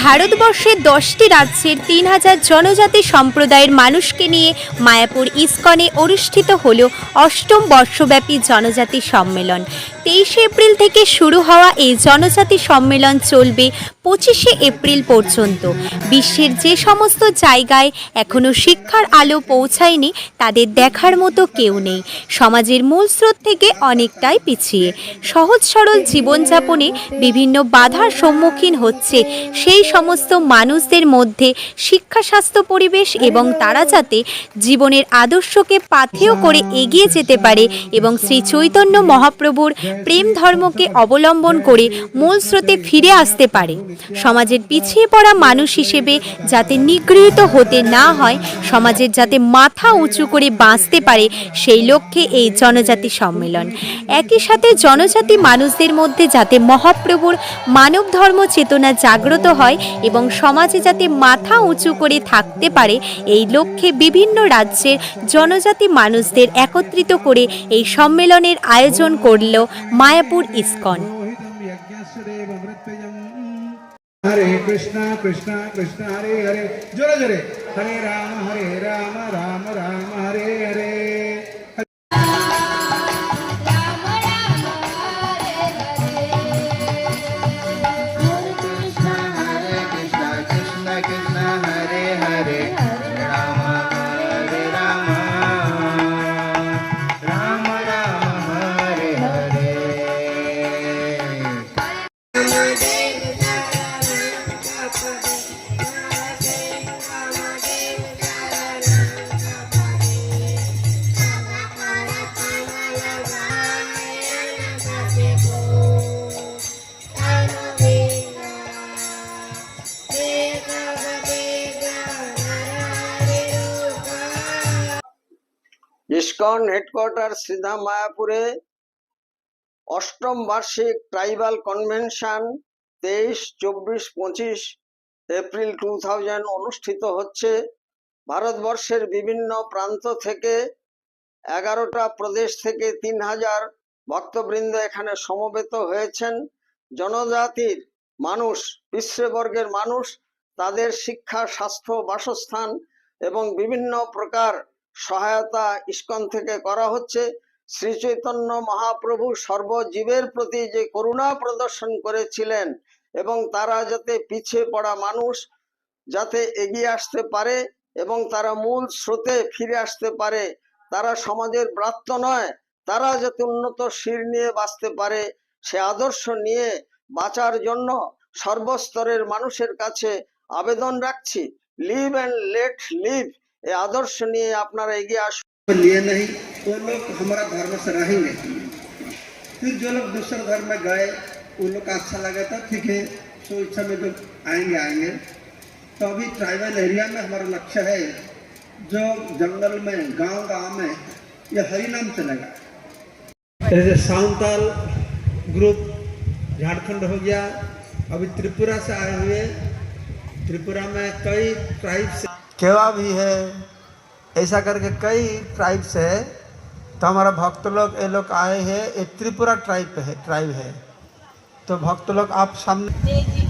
ভারতবর্ষের দশটি রাজ্যের তিন হাজার জনজাতি সম্প্রদায়ের মানুষকে নিয়ে মায়াপুর ইস্কনে অনুষ্ঠিত হল অষ্টম বর্ষব্যাপী জনজাতি সম্মেলন। তেইশে এপ্রিল থেকে শুরু হওয়া এই জনজাতি সম্মেলন চলবে পঁচিশে এপ্রিল পর্যন্ত। বিশ্বের যে সমস্ত জায়গায় এখনও শিক্ষার আলো পৌঁছায়নি, তাদের দেখার মতো কেউ নেই। সমাজের মূল স্রোত থেকে অনেকটাই পিছিয়ে। সহজ সরল জীবনযাপনে বিভিন্ন বাধার সম্মুখীন হচ্ছে সেই সমস্ত মানুষদের মধ্যে শিক্ষা, স্বাস্থ্য, পরিবেশ এবং তারা যাতে জীবনের আদর্শকে পাথেয় করে এগিয়ে যেতে পারে এবং শ্রী চৈতন্য মহাপ্রভুর প্রেম ধর্মকে অবলম্বন করে মূল স্রোতে ফিরে আসতে পারে। সমাজের পিছিয়ে পড়া মানুষ হিসেবে যাতে নিগৃহীত হতে না হয়, সমাজের যাতে মাথা উঁচু করে বাঁচতে পারে, সেই লক্ষ্যে এই জনজাতি সম্মেলন। একই সাথে জনজাতি মানুষদের মধ্যে যাতে মহাপ্রভুর মানব ধর্ম চেতনা জাগ্রত হয় এবং সমাজে যাতে মাথা উঁচু করে থাকতে পারে, এই লক্ষ্যে বিভিন্ন রাজ্যের জনজাতি মানুষদের একত্রিত করে এই সম্মেলনের আয়োজন করল মায়াপুর ইস্কন। হরে কৃষ্ণ কৃষ্ণ কৃষ্ণ, হরে হরে, জোরে জোরে। হরে রাম হরে রাম রাম রাম, হরে হরে। ইসকন হেডকোয়ার্টার সিধা মায়াপুরে অষ্টম বার্ষিক ট্রাইবাল কনভেনশন তেইশ, চব্বিশ, পঁচিশ এপ্রিল টু থাউজেন্ড অনুষ্ঠিত হচ্ছে। ভারতবর্ষের বিভিন্ন প্রান্ত থেকে এগারোটা প্রদেশ থেকে তিন হাজার ভক্তবৃন্দ এখানে সমবেত হয়েছেন। জনজাতির মানুষ পিতৃবর্গের মানুষ, তাদের শিক্ষা, স্বাস্থ্য, বাসস্থান এবং বিভিন্ন প্রকার সহায়তা ইস্কন থেকে করা হচ্ছে। শ্রী চৈতন্য মহাপ্রভু সর্বজীবের প্রতি যে করুণা প্রদর্শন করেছিলেন এবং তারা যাতে পিছিয়ে পড়া মানুষ, যাতে এগিয়ে আসতে পারে এবং তারা মূল স্রোতে ফিরে আসতে পারে, তারা সমাজের ব্রাত্য নয়, তারা যাতে উন্নত শির নিয়ে বাঁচতে পারে, সে আদর্শ নিয়ে বাঁচার জন্য সর্বস্তরের মানুষের কাছে আবেদন রাখছি। লিভ অ্যান্ড লেট লিভ এই আদর্শ নিয়ে আপনারা এগিয়ে আসুন लिए नहीं वो लोग हमारा धर्म से रहेंगे फिर जो लोग दूसरे धर्म में गए उन लोग का अच्छा लगा था ठीक है सो इच्छा में जो आएंगे आएंगे तो अभी ट्राइबल एरिया में हमारा लक्ष्य है जो जंगल में गांव गांव में ये हरि नाम चलेगा जैसे सावंताल ग्रुप झारखंड हो गया अभी त्रिपुरा से आए हुए त्रिपुरा में कई ट्राइब्स केवा भी है ऐसा करके कई ट्राइब्स है तो हमारा भक्त लोग ये लोग आए हैं ये त्रिपुरा ट्राइब है ट्राइब है। तो भक्त लोग आप सामने